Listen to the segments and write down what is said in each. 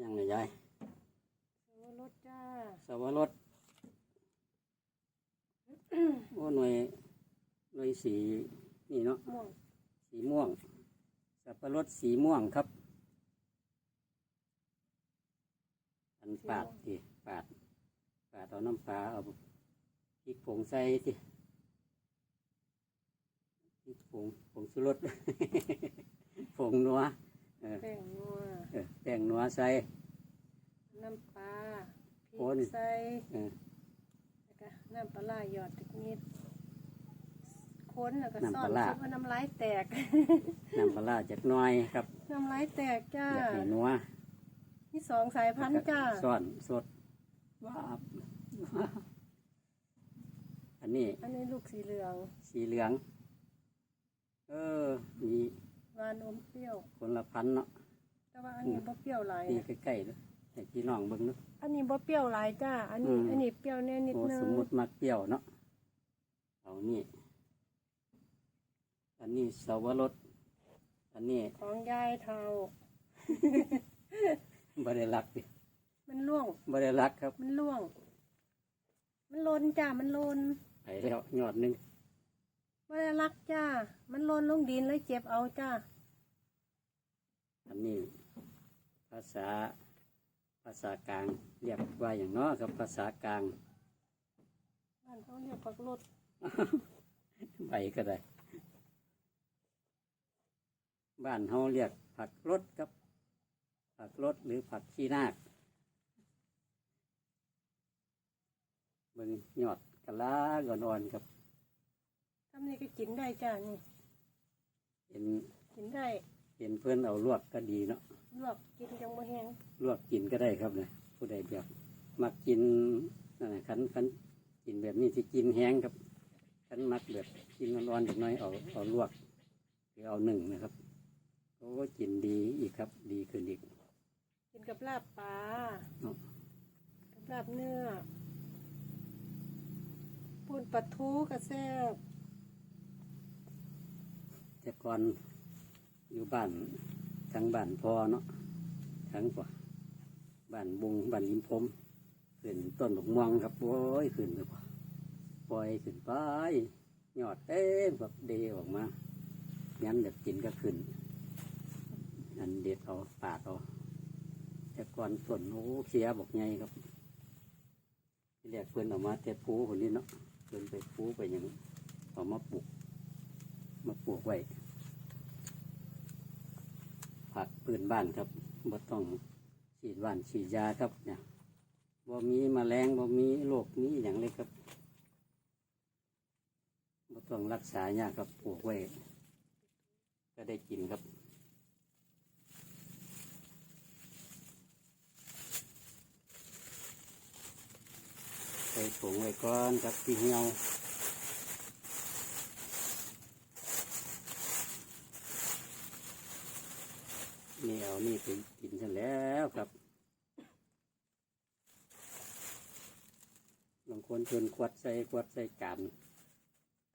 ยังไงยายสวรสจ้าสวรสโอ้หน่วยหน่วยสีนี่เนาะม่วงสีม่วง สับปะรดสีม่วงครับ อันปาดดิปาดปาดเอาน้ำปลาเอาพริกผงใส่ดิพริกผงผงสุรสผงนัว เออแป้งนัวเออแป้งนัวใส่ น้ำปลาพโอ้รินี่ กใส่เออ แล้วก็น้ำปลาร้าหยอดตะนิดค้นแล้วก็น้ำซ่อปนลาร้า คิดว่าน้ำลายแตก น้ำปลาร้าจากหน้อยครับน้ำลายแตกจ้าอยากให้นัวนี่สองสายพันธุ์จ้าซ่อนสดว้าบอันนี้อันนี้ลูกสีเหลืองสีเหลือง เออมีห วานอมเปรี้ยว คนละพันธุ์เนาะแต่ว่าอันนี้บ่เปรี้ยวหลายนี่นะใกล้ๆเลยให้พี่น้องเบิ่งเนาะ อันนี้บ่เปรี้ยวหลายจ้า อันนี้ อืม อันนี้เปรี้ยวแน่นิดโอ้นึงสมมุติมักเปรี้ยวเนาะเอานี่ อันนี้สวรสอันนี้ของยายเทาบริลักดิมันล่วง บริลักครับ มันล่วง มันลนจ้า มันลนไปแล้วยอดหนึ่ง ไม่ได้รักจ้า มันลนลงดินเลยเจ็บเอาจ้าอันนี้ ภาษาภาษากลางเรียกว่าอย่างเนาะครับภาษากลาง บ้านเขาเรียกผักรดใบก็ได้ บ้านเฮาเรียกผักรดครับ ผักรดหรือผักขี้นาคเบิ่งยอดกะลาก่อนอ่อนครับ ทำนี่ก็กินได้จ้านี่เห็นกินได้เห็นเพื่อนเอาลวกก็ดีเนาะลวกกินจังบ่แห้งลวกกินก็ได้ครับเนี่ยผู้ใดแบบมักกินนั่นน่ะคันคันกินแบบนี้ที่กินแห้งครับคันมักแบบกินร้อนๆจักหน้อยเอาเอาลวกหรือเอาหนึ่งนะครับโอ้กินดีอีกครับ ดีขึ้นอีกกินกับลาบปลาเนาะกับลาบเนื้อปูนปลาทูกระแซบ แต่ก่อนอยู่บ้านทั้งบ้านพอเนาะทั้งกว่าบ้านบุงบ้านลิมพมขึ้นต้นบกม่วงครับโอ้ยขึ้นไปกว่าปล่อยขึ้นไปยอดเต็มแบบเดออกมางั้นแบบกินก็ขึ้น อันเด็ดเอาปาดเอาแต่ก่อนฝนโอ้เขียบอกไงครับที่แรกเพื่อนออกมาแต่ปูคนนี้เนาะเพื่อนไปปูไปอย่างเอามาปลูก มาปลูกไว้ ผักพื้นบ้านครับบ่ต้องฉีดหว่านฉีดยาครับเนี่ยบ่มีแมลงบ่มีโรคนี้อย่างเลยครับบ่ต้องรักษายากครับปลูกไว้ ก็ได้กินครับใส่ถุงไว้ก่อนครับที่เหี่ยว นี่เอานี่ไปกินกันแล้วครับบางคนชวนขวดใส่ขวดใส่จาน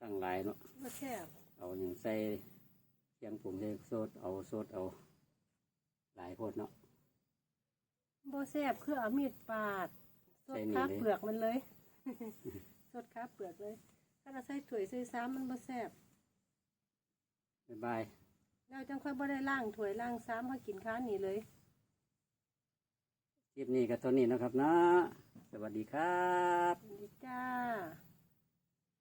ตั้งหลายเนาะมาแซ่บเอาอย่างใส่เชียงผมเลยโซดเอาโซดเอา หลายโพดเนาะบ่แซ่บคือเอามีดปาดสใส่ดนี่ขาเลยเปลือกมันเลยสดขาเปลือกเลย ถ้าเราใส่ถ้วยใส่ซ้ำมันบ่แซ่บบ๊ายบาย เราจังค่อยบ่ได้ล่างถวยล่างซ้ำเขากินข้าวนี่เลย คลิบนี่กับตัวนี้นะครับนะสวัสดีครับ สวัสดีจ้า